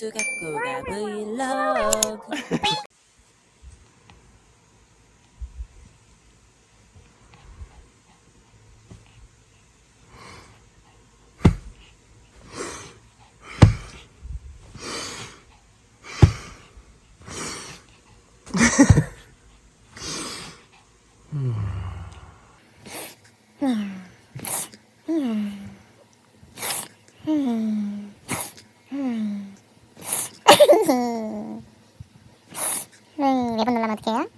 고수 갖고 가 브이로그 음, 몇번 눌러면 어떡해요?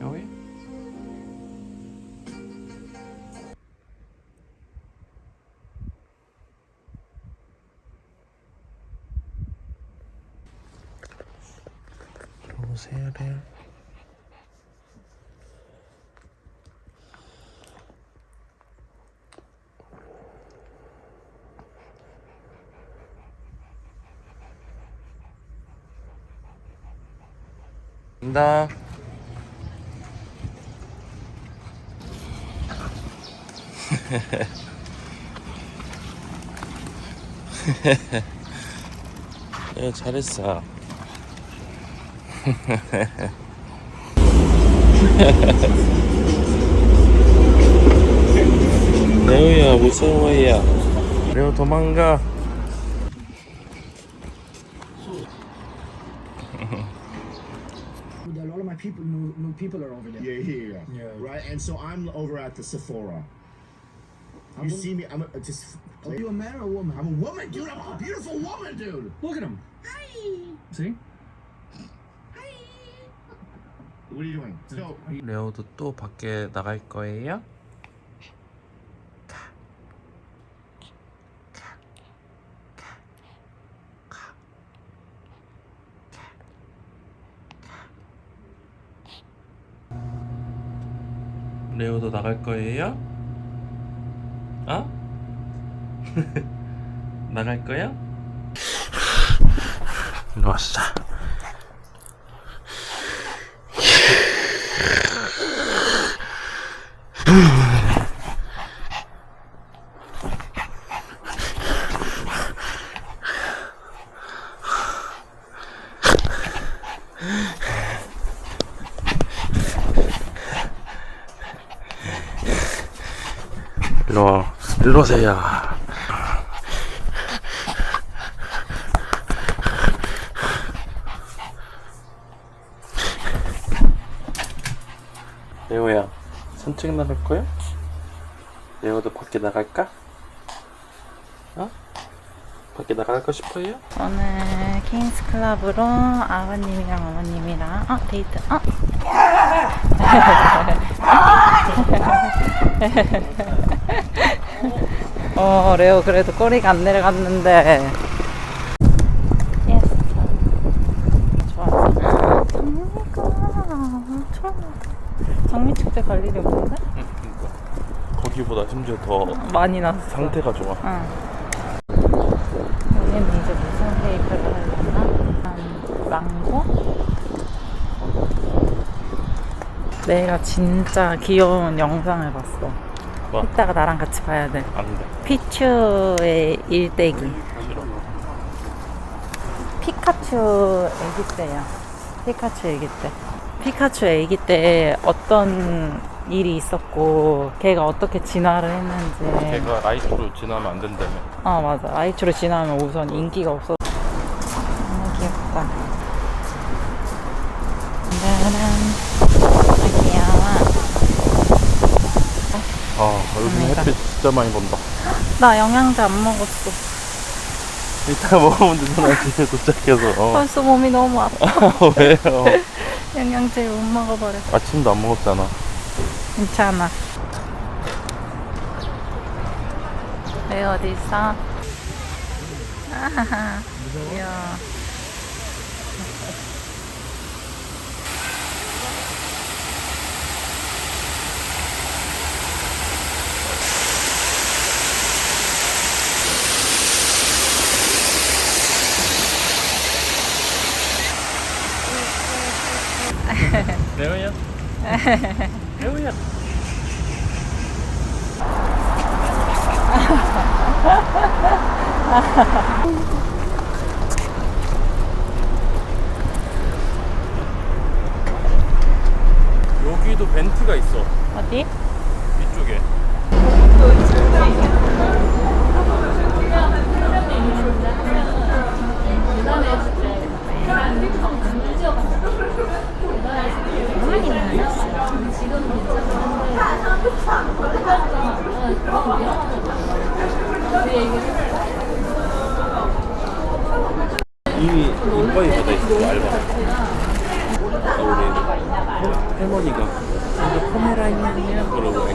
여기? 들어오 간다. 야, 잘했어. 레오야, 무서워야. 레오 도망가. new, new people are over there. Yeah, yeah, yeah. Yeah. Right, and so I'm over at the Sephora. I'm You a- see me? I'm a, just. Are you a man or a woman? I'm a woman, dude. I'm a beautiful woman, dude. Look at him. See? What are you doing? So, 레오도 또 밖에 나갈 거예요? 레오도 나갈 거예요? 어? 나갈 거야? 왔어. 일로 오세요. 레오야, 산책 나갈 거야? 레오도 밖에 나갈까? 어? 밖에 나갈 거 싶어요? 오늘 킹스 클럽으로 아버님이랑 어머님이랑 어 데이트 어 어, 레오 그래도 꼬리가 안 내려갔는데. 예스. 좋았어. 장미가 엄청. 장미축제 갈 일이 없는데? 거기보다 심지어 더 많이 났어. 상태가 좋아. 응. 여기는 이제 무슨 케이크를 하려나? 한 망고? 내가 진짜 귀여운 영상을 봤어. 뭐? 이따가 나랑 같이 봐야 돼. 안 돼. 피츄의 일대기. 싫어. 피카츄 애기 때야. 피카츄 애기 때. 피카츄 애기 때 어떤 일이 있었고, 걔가 어떻게 진화를 했는지. 걔가 라이트로 지나면 안 된다며. 아 맞아 아이추로 지나면 우선 인기가 없어 진짜 많이 본다. 나 영양제 안 먹었어 이따 먹으면 되잖아, 집에 도착해서. 어. 벌써 몸이 너무 아파 왜요? 영양제 못 먹어버렸어 아침도 안 먹었잖아. 괜찮아 왜 어디 있어? 아하하 귀여워 매워요? 매워요. 여기도 벤트가 있어. 어디? 이쪽에. 이미 인바이 받아 있어 알바. 아, 우리 할- 할머니가 이거 카메라 있느냐 그러고.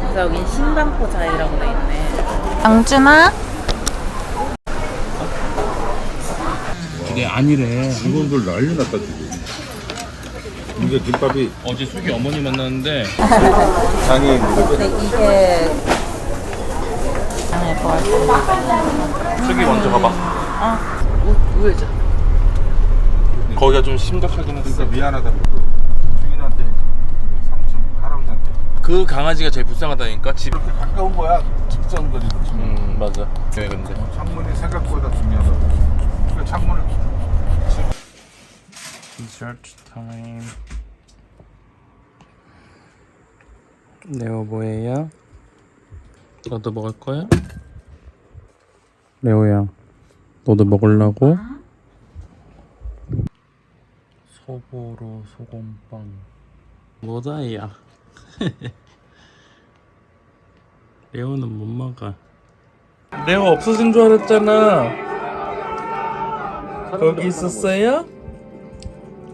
그래서 여긴 신반포 자이라고 돼 있네. 양준아? 이게 아니래. 직원들 난리 났다 지금. 이게 김밥이 어제 수기 어머니 만났는데 장애인 근데 이게 안 예뻐 할 수기 먼저 가봐. 아, 우회자. 거기가 좀 심각하긴 했어. 그러니까 미안하다. 주인한테 삼촌 할아버지한테 그 강아지가 제일 불쌍하다니까 집. 이렇게 가까운 거야 직선거리도 지금. 음 맞아. 왜 근데? 창문이 생각보다 중요하다고. 그 창문을 디저트 타임. 레오 뭐예요? 너도 먹을 거야? 레오야, 너도 먹으려고? 소보로 소금빵. 뭐다 야? 레오는 못 먹어. 레오 없어진 줄 알았잖아. 거기 있었어요?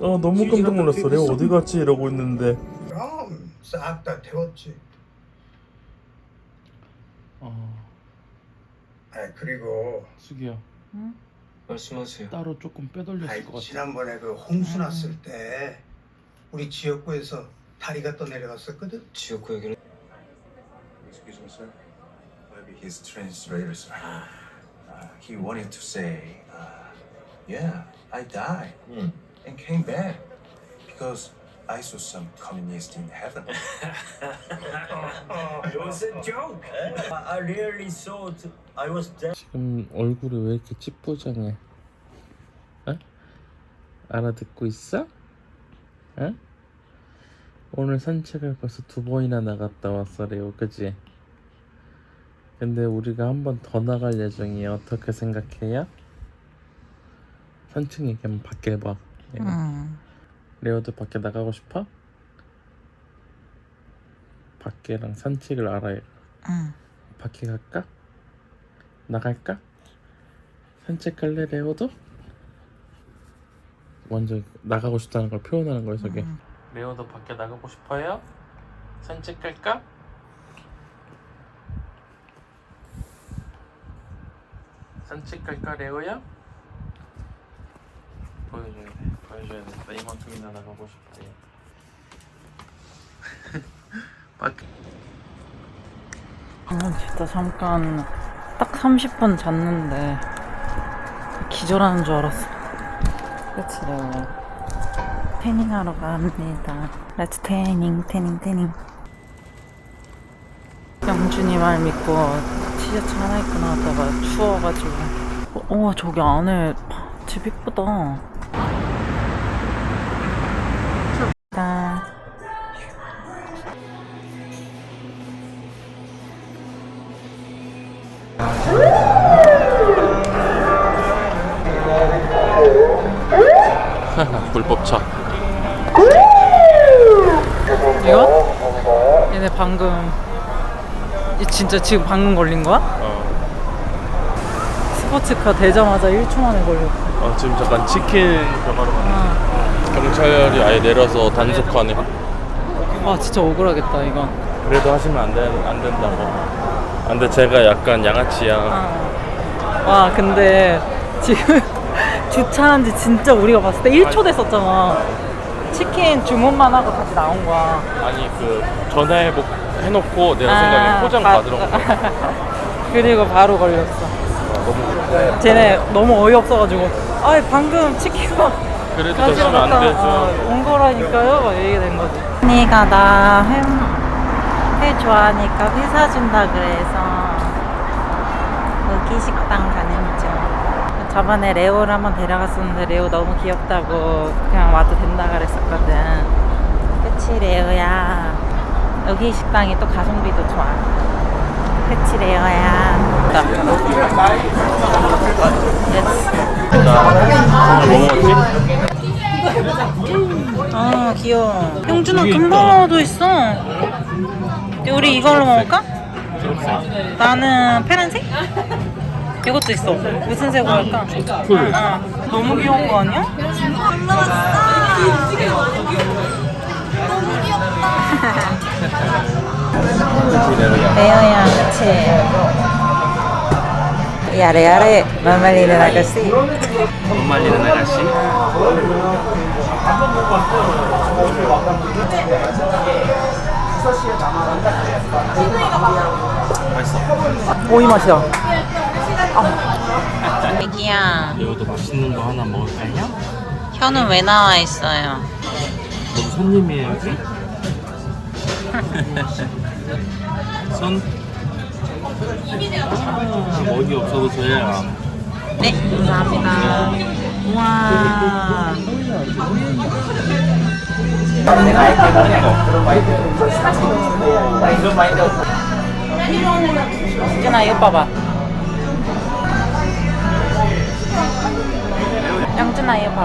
어 너무 깜짝 놀랐어. 레오 어디 갔지 이러고 있는데. 그럼 싹 다 태웠지. 어 아 그리고 수기야 말씀하세요. 따로 조금 빼돌렸을 아이, 것 같아. 지난번에 그 홍수 났을 때 우리 지역구에서 다리가 또 내려갔었거든. 지역구 얘기를 Excuse me, sir. Maybe his translator, sir. Uh, he wanted to say, uh, yeah, I died and came back because I saw some communist in heaven. It was a joke. I really thought I was dead. 지금 얼굴이 왜 이렇게 찌뿌장해? 어? 알아듣고 있어? 어? 오늘 산책을 벌써 두 번이나 나갔다 왔어 레오 그지? 근데 우리가 한 번 더 나갈 예정이에요 어떻게 생각해요? 산책 얘기하면 밖에 봐 레오. 음. 레오도 밖에 나가고 싶어? 밖에랑 산책을 알아요 응. 밖에 갈까? 나갈까? 산책 갈래 레오도? 먼저 나가고 싶다는 걸 표현하는 거야 저게 레오도 밖에 나가고 싶어요? 산책 갈까? 산책 갈까 레오야? 보여줘야 돼 보여줘야 돼나 이만큼이나 나가고 싶대 밖에 아, 진짜 잠깐 딱 30분 잤는데 기절하는 줄 알았어. 그치, 레오야. 태닝하러 갑니다. 렛츠 태닝, 태닝, 태닝. 영준이 말 믿고 티셔츠 하나 입고 나왔다가 추워가지고. 어, 와, 저기 안에 집 이쁘다. 진짜 지금 방금 걸린 거야? 어. 스포츠카 되자마자 1초 만에 걸렸어. 어, 지금 잠깐 치킨 병하러 가 아, 경찰이 아예 내려서 단속하네 와 진짜 억울하겠다 이건. 그래도 하시면 안, 되, 안 된다고 아, 근데 제가 약간 양아치야 아. 와 근데 지금 주차한 지 진짜 우리가 봤을 때 1초 됐었잖아. 치킨 주문만 하고 다시 나온 거야. 아니 그 전화해 해놓고 내가 아, 생각에 포장 바- 받으러 온 거야 그리고 바로 걸렸어. 너무 쟤네 너무 어이없어가지고 아 방금 치킨 그래도 졌으면 안 되죠. 어, 온 거라니까요. 막 이렇게 된 거지. 언니가 나회 회 좋아하니까 회 사준다 그래서 여기 식당 가는 중. 저번에 레오를 한번 데려갔었는데 레오 너무 귀엽다고 그냥 와도 된다 그랬었거든. 그치 레오야. 여기 식당이 또 가성비도 좋아. 그치 레오야. 아 귀여워. 형준아 금방어도 있어. 우리 이걸로 먹을까? 나는 파란색? 이것도 있어. 무슨 색으로 할까? 풀. 어. 너무 귀여운 거 아니야? 레오야, 그치? 야래 야래 말말리는 아가씨. 못 말리는 아가씨. 맛있어. 오이 맛이야. 애기야, 이것도 맛있는 거 하나 먹을까요? 현은 왜 나와 있어요? 너도 손님이에요 여기? 손? 아, 먹이 없어도 돼요. 네, 감사합니다. 우와. 현아 이거 봐봐. 영준아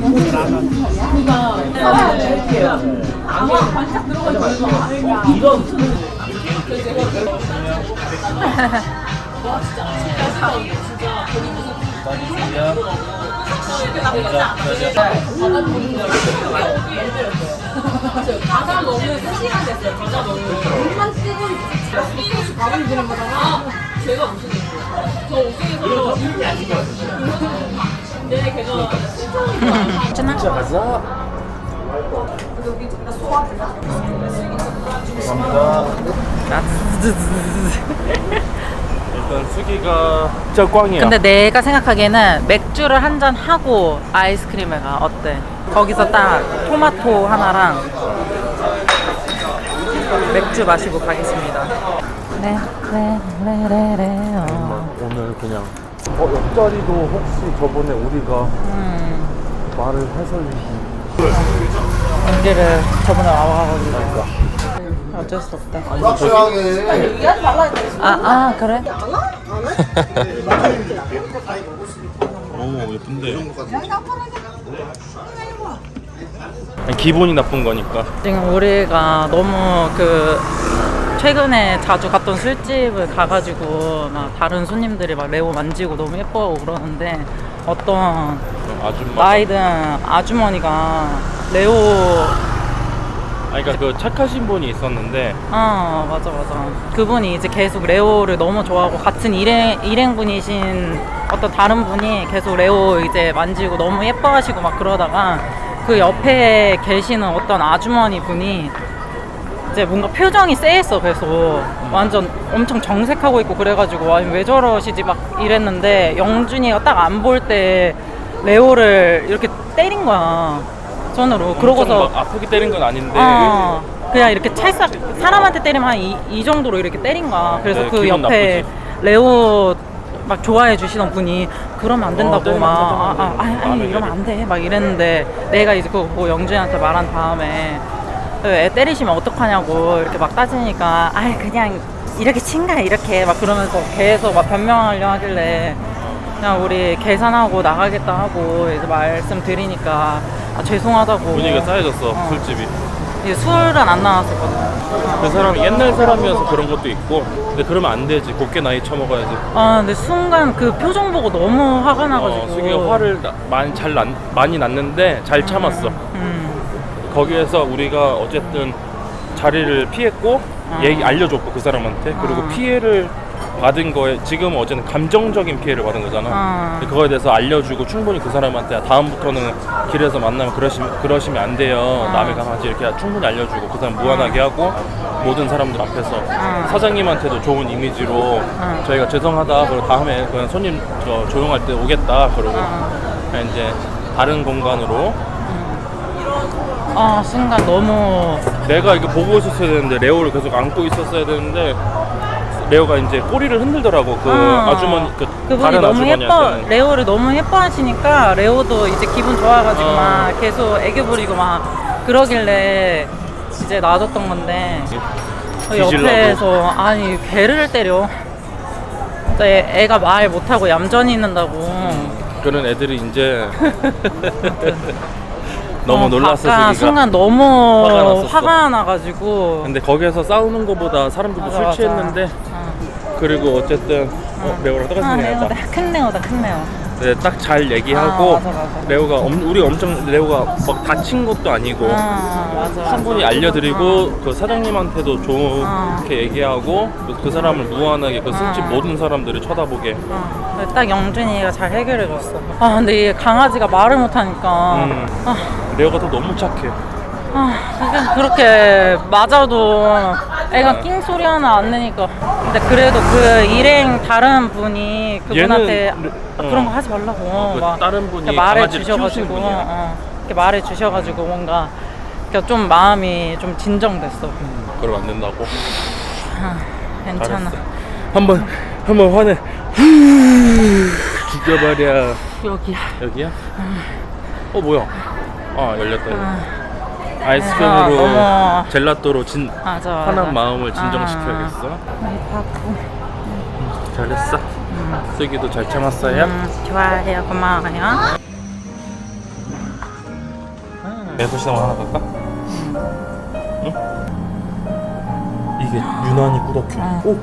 가 배고픈 상태잖아. 밥이 랑. 일단 수기가 진짜 꽝이야. 근데 내가 생각하기에는 맥주를 한 잔 하고 아이스크림을 가 어때? 거기서 딱 토마토 하나랑 맥주 마시고 가겠습니다. 네, 네, 네, 네, 네. 어. 오늘 그냥 어 옆자리도 혹시 저번에 우리가 음, 말을 해서 여기를 저번에 와가지고 어쩔 수 없다. 아, 아 그래? 너무 예쁜데 기본이 나쁜 거니까 지금 우리가 너무 그 최근에 자주 갔던 술집을 가가지고 막 다른 손님들이 막 레오 만지고 너무 예뻐하고 그러는데 어떤 아줌마 나이든 아주머니가 레오 아니 그러니까 그 착하신 분이 있었는데 아 맞아 맞아. 그분이 이제 계속 레오를 너무 좋아하고 같은 일행 일행분이신 어떤 다른 분이 계속 레오 이제 만지고 너무 예뻐하시고 막 그러다가 그 옆에 계시는 어떤 아주머니 분이 이제 뭔가 표정이 쎄했어 계속 완전 엄청 정색하고 있고 그래가지고 와, 왜 저러시지? 막 이랬는데 영준이가 딱 안 볼 때 레오를 이렇게 때린 거야. 손으로. 그러고서 막 아프게 때린 건 아닌데. 어, 그냥 이렇게 찰싹 사람한테 때리면 한 이, 이 정도로 이렇게 때린 거야. 그래서 네, 그 기분 옆에 나쁘지. 레오 막 좋아해 주시던 분이 그러면 안 된다고 때리면 막안 아, 된다고 아, 아니, 아니 마음에 이러면 안 돼. 막 이랬는데 내가 이제 그거 보고 영준이한테 말한 다음에 애 때리시면 어떡하냐고 이렇게 막 따지니까 아 그냥 이렇게 친가 이렇게 막 그러면서 계속 막 변명하려 하길래 그냥 우리 계산하고 나가겠다 하고 이제 말씀드리니까 아, 죄송하다고. 분위기가 싸해졌어 어. 술집이. 이게 술은 안 나왔었거든 그 사람이 옛날 사람이어서 그런 것도 있고 근데 그러면 안 되지. 곱게 나이 처먹어야지. 아 근데 순간 그 표정 보고 너무 화가 나가지고. 어, 수기가 화를 나- 많이 잘 난, 많이 났는데 잘 참았어. 음. 거기에서 우리가 어쨌든 자리를 피했고 아. 얘기 알려줬고 그 사람한테 그리고 아. 피해를 받은 거에 지금 어쨌든 감정적인 피해를 받은 거잖아. 아. 근데 그거에 대해서 알려주고 충분히 그 사람한테 다음부터는 길에서 만나면 그러시면 그러시면 안 돼요. 아. 남의 강아지 이렇게 충분히 알려주고 그 사람 무한하게 하고 모든 사람들 앞에서 아. 사장님한테도 좋은 이미지로 아. 저희가 죄송하다 그리고 다음에 그냥 손님 저 조용할 때 오겠다 그러고 아. 이제 다른 공간으로 아 순간 너무 내가 이거 보고 있었어야 되는데 레오를 계속 안고 있었어야 되는데 레오가 이제 꼬리를 흔들더라고 그 아. 아주머니 그 그분이 다른 너무 예뻐 레오를 너무 예뻐하시니까 레오도 이제 기분 좋아가지고 어. 막 계속 애교 부리고 막 그러길래 이제 놔줬던 건데 그 뒤질라고. 옆에서 아니 개를 때려 진짜 애, 애가 말 못하고 얌전히 있는다고 그런 애들이 이제 너무 어, 놀랐어 아까 순간 너무 화가 났었어. 화가 나가지고 근데 거기에서 싸우는 거보다 사람들도 맞아, 술 맞아. 취했는데 어. 그리고 어쨌든 어, 레오랑 똑같이 아, 생겼다 레오다 큰 레오다 큰 레오 네, 딱 잘 얘기하고 아, 맞아, 맞아. 레오가 엄, 우리 엄청 레오가 막 다친 것도 아니고 아, 맞아, 충분히 맞아. 알려드리고 그 사장님한테도 좋게 아. 얘기하고 그, 그 사람을 무한하게 그 술집 아. 모든 사람들이 쳐다보게 어, 딱 영준이가 잘 해결해줬어. 아 근데 이 강아지가 말을 못하니까 음. 아, 레오가 또 너무 착해 아 이게 그렇게 맞아도 애가 낑 소리 하나 안 내니까. 근데 그래도 그 일행 다른 분이 그분한테 얘는, 아, 어. 그런 거 하지 말라고 그 막 다른 분이 이렇게 말해 강아지를 키우시는 주셔가지고 분이야. 어, 이렇게 말해 주셔가지고 뭔가 그러니까 좀 마음이 좀 진정됐어. 그러면 안 된다고 아, 괜찮아. 한번 한번 화내 죽여버려 여기야. 여기야? 어 뭐야 아 열렸다. 아, 아이스크림으로 너무- 젤라또로 진 맞아. 맞아. 화난 마음을 진정시켜야겠어 아, 바보. 잘했어 쓰기도 잘 참았어요 음, 좋아해요. 고마워요. 매소시장 하나 갈까? 응? 이게 유난히 꾸덕해 오!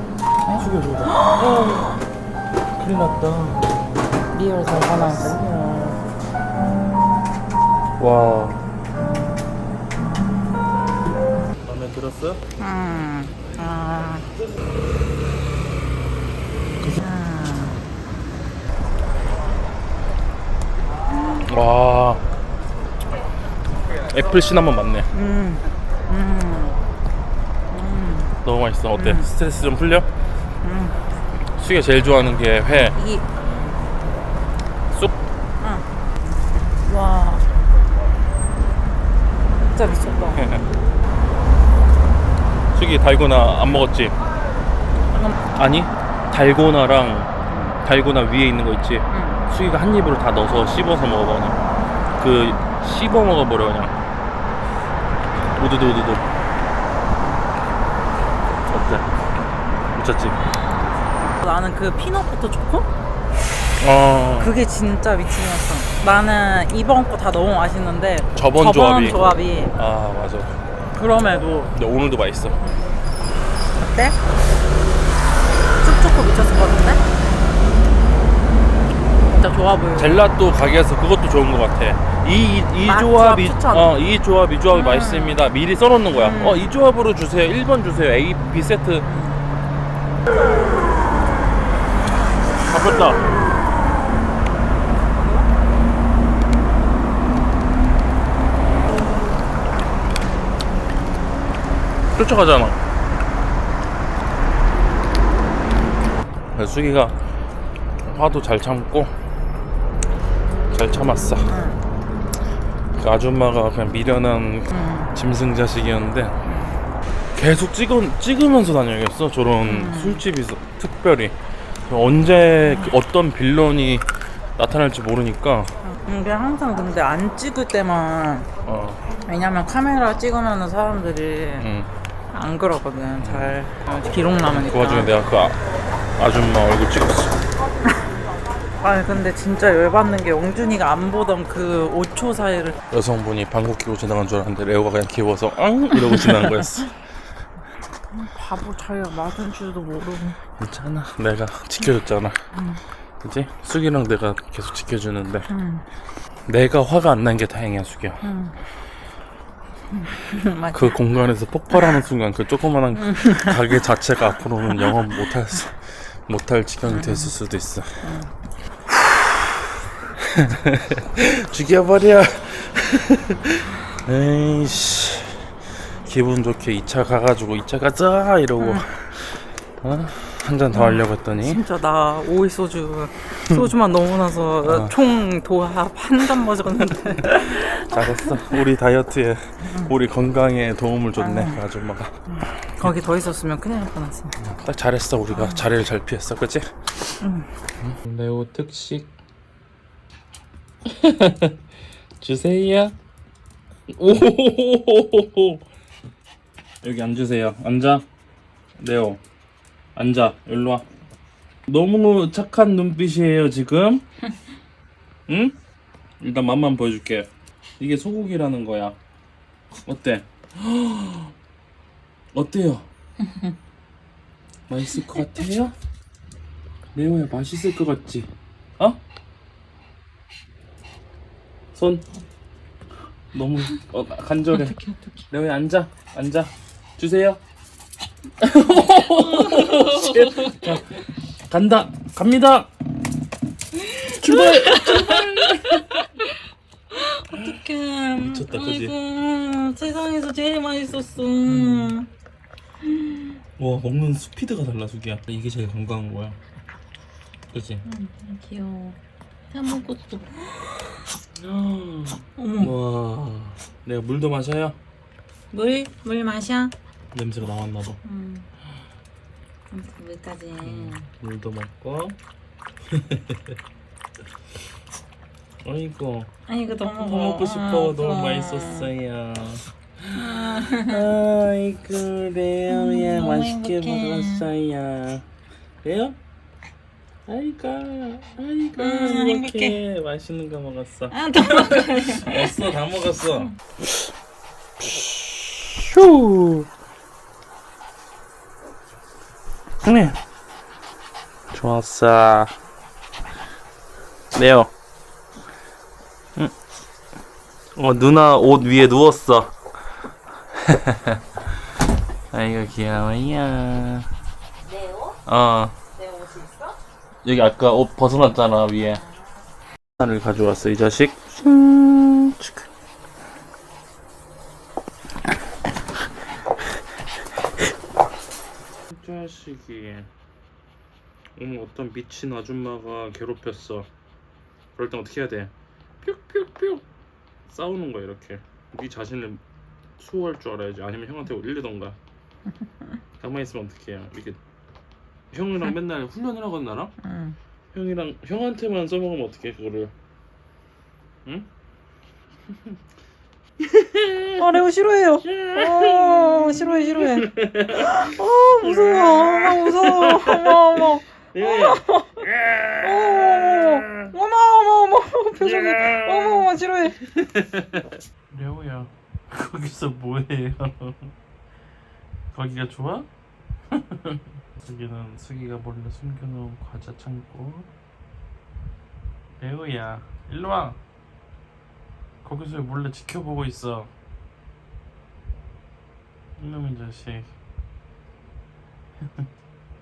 숙여 저거 어. 큰일 났다 리얼 사과나서. 와 들었어? 음, 아. 와 애플 시나몬 맞네 음, 음, 너무 맛있어 어때? 음. 스트레스 좀 풀려? 수기가 제일 좋아하는 게 회, 이, 쑥 와. 진짜 미쳤다. 수기 달고나 안 먹었지? 아니 달고나랑 달고나 위에 있는 거 있지? 응. 수기가 한 입으로 다 넣어서 씹어서 먹어봐 그냥 그 씹어 먹어버려 그냥 우두두 우두두 어때? 미쳤지? 나는 그 피넛버터 초코? 어 그게 진짜 미친이었어. 나는 이번 거 다 너무 맛있는데 저번 조합이. 조합이 아 맞아 그럼에도 근데 오늘도 맛있어 어때? 쑥초코 미쳤을 것 같은데? 진짜 좋아 보여. 젤라또 가게에서 그것도 좋은 것 같아. 이, 이, 이 맛, 조합이, 조합 추천. 어, 이 조합, 이 조합이 음. 맛있습니다. 미리 써놓는 거야. 음. 어, 이 조합으로 주세요. 1번 주세요. A, B 세트. 바꿨다. 쫓아가잖아. 수기가 화도 잘 참고 잘 참았어. 그 아줌마가 그냥 미련한 음. 짐승 자식이었는데 계속 찍어, 찍으면서 다녀야겠어. 저런 음. 술집에서 특별히 언제 그 어떤 빌런이 나타날지 모르니까 이게 항상 근데 안 찍을 때만 어, 왜냐면 카메라 찍으면 사람들이 응. 안 그러거든 잘 어, 기록 남으니까 그 와중에 내가 그 아, 아줌마 얼굴 찍었어. 아니 근데 진짜 열받는 게 영준이가 안 보던 그 5초 사이를 여성분이 방구 끼고 지나간 줄 알았는데 레오가 그냥 귀여워서 앙 이러고 지나간 거였어. 바보 자기가 맞은 줄도 모르고 괜찮아. 내가 지켜줬잖아. 그지? 숙이랑 내가 계속 지켜주는데 내가 화가 안 난 게 다행이야, 숙이야. 맞아. 그 공간에서 폭발하는 순간 그 조그만한 가게 자체가 앞으로는 영업 못할 수, 못할 지경이 됐을 수도 있어. 죽여버려. 에이씨. 기분 좋게 2차 가가지고 2차 가자 이러고 어? 한 잔 더 하려고 했더니. 진짜 나 오이 소주. 소주만 너무 나서 총 도합 한 잔 마셨는데. 잘했어. 우리 다이어트에 우리 건강에 도움을 줬네. 그 아줌마가. 거기 더 있었으면 큰일 날 뻔했어 딱 잘했어 우리가. 자리를 잘 피했어. 그치? 응. 레오 특식. 주세요. 오 여기 앉으세요. 앉아. 레오 앉아 일로 와 너무 착한 눈빛이에요 지금 응? 일단 맛만 보여줄게 이게 소고기라는 거야 어때? 어때요? 맛있을 것 같아요? 레오야 맛있을 것 같지? 어? 손 너무 어, 간절해 레오야 앉아 앉아 주세요 자, 간다. 갑니다. 출발! 어떡해. 미쳤다, 그지? 아이고, 세상에서 제일 맛있었어. 와 먹는 스피드가 달라 수기야 이게 제일 건강한 거야. 그치? 귀여워. 다 먹었어 와 내가 물도 마셔요? 물? 물 마셔? 냄새가 나왔나 봐. 음. 물까지. 물도 먹고. 어이구 아이고 너무 너무 먹고 싶어. 너무 맛있었어요. 아이고 레오야 음, 너무 맛있게 행복해. 먹었어요. 레오? 아이고 아이고 음, 행복해. 맛있는 거 먹었어. 아더 먹어 먹었어 다 먹었어. 휴 형님 좋았어. 레오 응. 어 누나 옷 위에 누웠어. 아이고 귀여워요. 네오? 어. 내 옷이 있어? 여기 아까 옷 벗어놨잖아 위에. 하나를 가져왔어 이 자식 음, 치크. 이 자식이 오늘 어떤 미친 아줌마가 괴롭혔어. 그럴 땐 어떻게 해야 돼? 뿅뿅뿅 싸우는 거야 이렇게. 네 자신을 수호할 줄 알아야지. 아니면 형한테 올리던가. 가만히 있으면 어떻게 해요 이게. 형이랑 맨날 훈련을 하거든 나랑 응. 형이랑 형한테만 써먹으면 어떡해 그거를. 응? 아 레오 싫어해요. 어 싫어해 싫어해. 어 무서워. 아 무서워. 어머 어머 레오야 어머 어머 어머 표정이 어머 어머 싫어해. 레오야 거기서 뭐해 거기가 좋아? 여기는 수기가 몰래 숨겨놓은 과자 창고. 레오야 일로와. 거기서 왜 몰래 지켜보고 있어? 이놈의 자식